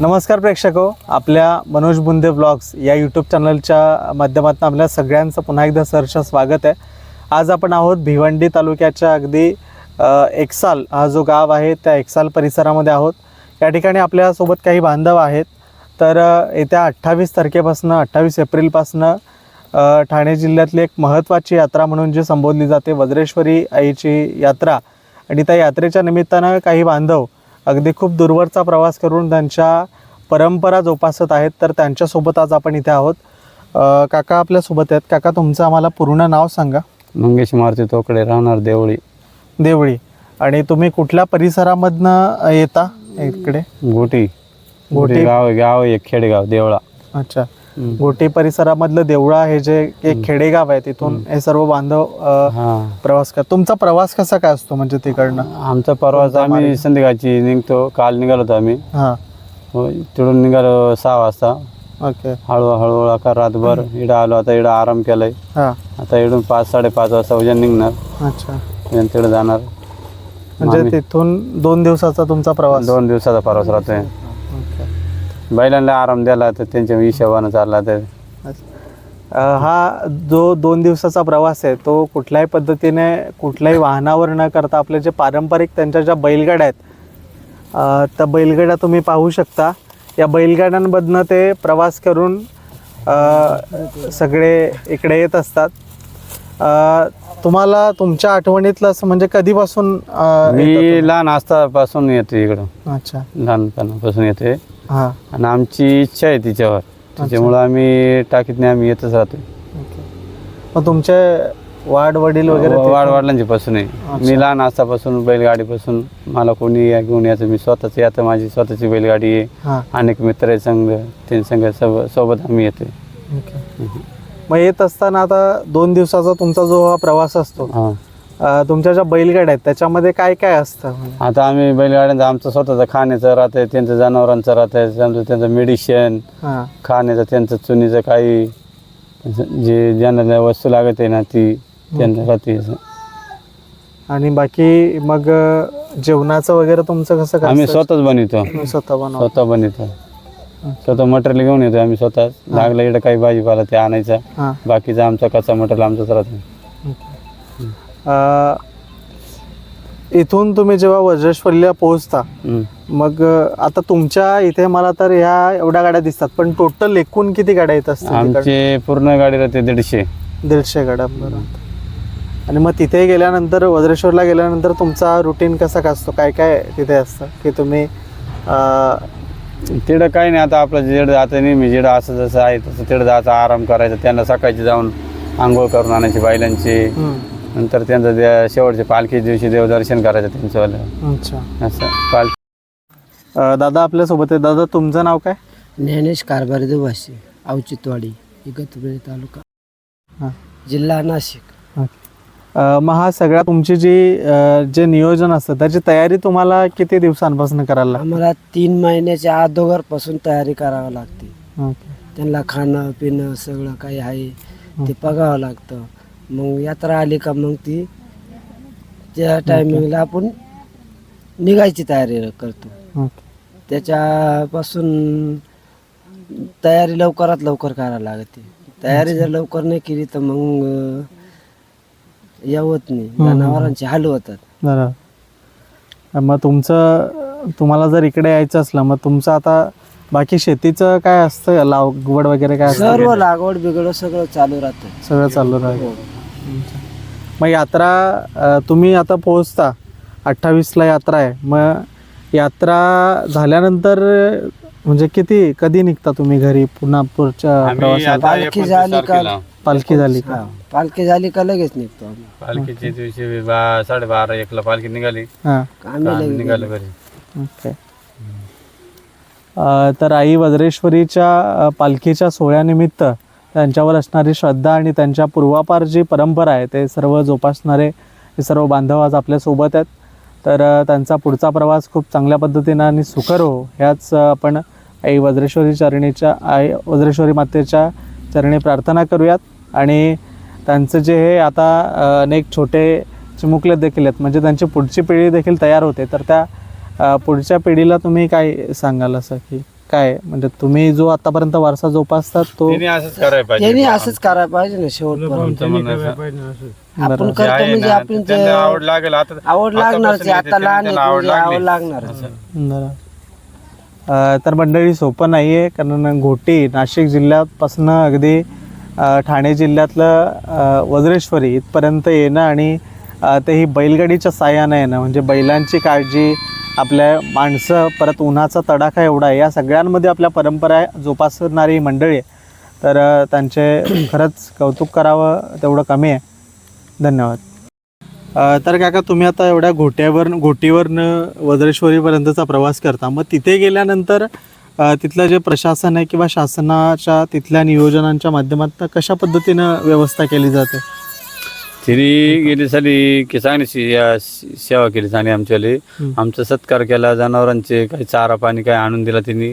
नमस्कार प्रेक्षक हो आपल्या मनोज बुंदे ब्लॉग्स या यूट्यूब चॅनलच्या माध्यमातून आपल्या सगळ्यांचं पुन्हा एकदा सहर्ष स्वागत आहे. आज आपण आहोत भिवंडी तालुक्याच्या अगदी एकसाल हा जो गाव आहे त्या एकसाल परिसरामध्ये आहोत. या ठिकाणी आपल्यासोबत काही बांधव आहेत. तर येत्या अठ्ठावीस तारखेपासून अठ्ठावीस एप्रिलपासनं ठाणे जिल्ह्यातली एक महत्त्वाची यात्रा म्हणून जी संबोधली जाते वज्रेश्वरी आईची यात्रा. आणि त्या यात्रेच्या निमित्तानं काही बांधव अगदी खूप दूरवरचा प्रवास करून त्यांच्या परंपरा जोपासत आहेत तर त्यांच्यासोबत आज आपण इथे आहोत. काका आपल्यासोबत आहेत. काका तुमचं आम्हाला पूर्ण नाव सांगा. मंगेश मारुती तोकडे राहणार देवळी. देवळी. आणि तुम्ही कुठल्या परिसरामधनं येता इकडे? गोटी. गोटी- गाव गाव एक खेडेगाव देवळा. अच्छा. गोटी परिसरामधलं देवळा हे जे एक खेडेगाव आहे तिथून हे सर्व बांधव अ, हा. प्रवास कर तुमचा प्रवास कसा काय असतो म्हणजे तिकडनं? आमचा परवाच आम्ही संध्याकाळची निघतो काल निघालो होतो आम्ही. हां. हो, तिकडून निघालो सहा वाजता. ओके. हळू हळूहळू अका रातभर इकडं आलो आता इकडं आराम केलाय. हां. आता इकडून पाच साडेपाच वाजता उद्या निघणार. अच्छा. उद्या तिकडे जाणार. म्हणजे तिथून दोन दिवसाचा तुमचा प्रवास? दोन दिवसाचा प्रवास राहतोय. बैलांना आराम द्याला तर त्यांच्या हिशोबानं चालला तर. अ, हा जो दोन दिवसाचा प्रवास आहे तो कुठल्याही पद्धतीने कुठल्याही वाहनावर न करता आपले जे पारंपरिक त्यांच्या ज्या बैलगाड्या आहेत अ, त्या बैलगाड्या तुम्ही पाहू शकता. या बैलगाड्यांमधनं ते प्रवास करून अ, सगळे इकडे येत असतात. अ, तुम्हाला तुमच्या आठवणीतलं असं म्हणजे कधीपासून अ, मी लहान असतापासून येतो इकडं? अच्छा. लहानपणापासून येते. हां. आणि आमची इच्छा आहे तिच्यावर. त्याच्यामुळं आम्ही टाकीत नाही आम्ही येतच राहतो मग तुमचे वाड वडील वगैरे ते- वाढ वाढलांची पासून आहे. मी लहान असतापासून बैलगाडीपासून मला कोणी या- घेऊन यायचं मी स्वतःच येतं माझी स्वतःची बैलगाडी आहे. हां. अनेक मित्र आहे संघ ते संघ सोब- सोबत आम्ही येते ओके. मग येत असताना आता दोन दिवसाचा तुमचा जो हा प्रवास असतो हां. तुमच्या ज्या बैलगाड्या आहेत त्याच्यामध्ये काय काय असतं? आता आम्ही बैलगाड्यांचं आमचं स्वतःचं खाण्याचं राहतंय त्यांचं जनावरांचं राहतंय त्यांचं त्यांचं मेडिशन हां. खाण्याचं त्यांचं चुनीचं काही जे ज्यांना वस्तू लागत आहे ना ती त्यांना राहते. आणि बाकी मग जेवणाचं वगैरे तुमचं कसं काय आम्ही? स्वतःच बनवतो. स्वतः बनव स्वतः बनवतो. स्वतः मटेरियल घेऊन येतो आम्ही स्वतः लागलं इकडं काही भाजीपाला ते आणायचा. बाकीचा आमचा कच्चा मटेरियल आमचाच राहतो. इथून तुम्ही जेव्हा वज्रेश्वरीला पोहोचता. मग आता तुमच्या इथे मला तर ह्या एवढ्या गाड्या दिसतात पण टोटल एकूण किती गाड्या येत? आमचे पूर्ण गाडी राहते दीडशे. दीडशे गाड्या आणि मग तिथे गेल्यानंतर वज्रेश्वरला गेल्यानंतर तुमचा रुटीन कसा काय असतो? काय काय तिथे असतं? की तुम्ही तिकडं काही नाही आता आपलं जेड आता नेहमी जेड असं जसं आहे तसं तिकडं जायचं आराम करायचा त्यांना सकाळची जाऊन आंघोळ करून आणायची बैलांची नंतर त्यांचं दे- शेवटचे पालखी दिवशी देवदर्शन करायचं त्यांचं. अच्छा. असं पाल अं, दादा आपल्यासोबत आहे. दादा तुमचं नाव काय? ज्ञानेश कारभारी दुभाषी औचित्यवाडी इगतपुरी तालुका. हां. जिल्हा नाशिक. अं, मग हा सगळा तुमची जी अं, जे नियोजन असतं त्याची तयारी तुम्हाला किती दिवसांपासून करायला लागते? आम्हाला तीन महिन्याच्या अगोदरपासून तयारी करावी लागते. ओके. त्यांना खाणं पिणं सगळं काही आहे ते बघावं लागतं. मग यात्रा आली का मग ती? त्या टायमिंगला आपण निघायची तयारी करतो. त्याच्यापासून तयारी लवकरात लवकर करायला लागते. तयारी जर लवकर नाही केली तर मग यावत नाही. जनावरांचे हाल होतात. मग तुमचं तुम्हाला जर इकडे यायचं असलं मग तुमचं आता बाकी शेतीचं काय असतं? लागवड वगैरे काय असतं? सर्व लागवड बिघड सगळं चालू राहतं. सगळं चालू राहील मग यात्रा तुम्ही आता पोहोचता. अठ्ठावीसला यात्रा आहे. मग यात्रा झाल्यानंतर म्हणजे किती कधी निघता तुम्ही घरी? पुन्हा पुढच्या प्रवासाला पालखी झाली का पालखी झाली का? पालखी झाली का लगेच निघतो आम्ही. पालखीच्या दिवशी बा साडेबारा एकला पालखी निघाली. हां. आम्ही आम्ही लगेच निघालो घरी. ओके. अ, तर आई वज्रेश्वरीच्या अ, पालखीच्या सोहळ्यानिमित्त त्यांच्यावर असणारी श्रद्धा आणि त्यांच्या पूर्वापार जी परंपरा आहे ते सर्व जोपासणारे हे सर्व बांधव आज आपल्यासोबत आहेत. तर त्यांचा पुढचा प्रवास खूप चांगल्या पद्धतीनं आणि सुखर हो ह्याच आपण आई वज्रेश्वरी चरणीच्या आई वज्रेश्वरी मातेच्या चरणी प्रार्थना करूयात. आणि त्यांचं जे हे आता अनेक छोटे चिमुकले देखील आहेत म्हणजे त्यांची पुढची पिढी देखील तयार होते. तर त्या पुढच्या पिढीला तुम्ही काय सांगाल असं की? काय म्हणजे तुम्ही जो आतापर्यंत वारसा जोपासतात तो तिने असंच करायला त्यांनी पाहिजे असंच करायला पाहिजे ना शेवटपर्यंत आमचं म्हणणं असं. आपण. जे करतो आहे म्हणजे ना, आपण त्यांना आवड लागेल आता आवड लागणारच आहे. येते, आता त्यांना लहान आहे आवड म्हणजे आवड लागली. लागणार बरं अ, तर मंडळी सोपं नाही आहे कारण घोटी नाशिक जिल्ह्यापासून अगदी अ, ठाणे जिल्ह्यातलं अ, वज्रेश्वरी इथपर्यंत येणं आणि अ, ते ही बैलगाडीच्या साह्यानं येणं म्हणजे बैलांची काळजी आपल्या माणसं परत उन्हाचा तडाखा एवढा आहे या सगळ्यांमध्ये आपल्या परंपरा जोपासणारी मंडळी आहे. तर त्यांचे खरंच कौतुक करावं तेवढं कमी आहे. धन्यवाद. तर काका तुम्ही आता एवढ्या घोट्यावर घोटीवरनं वज्रेश्वरीपर्यंतचा प्रवास करता. मग तिथे गेल्यानंतर तिथलं जे प्रशासन आहे किंवा शासनाच्या तिथल्या नियोजनांच्या माध्यमातून कशा पद्धतीनं व्यवस्था केली जाते? तिने गेली साली की चांगली से- या- सेवा केली चांगली आमच्याले. आमचा सत्कार केला जनावरांचे काही चारा पाणी काही आणून दिला तिने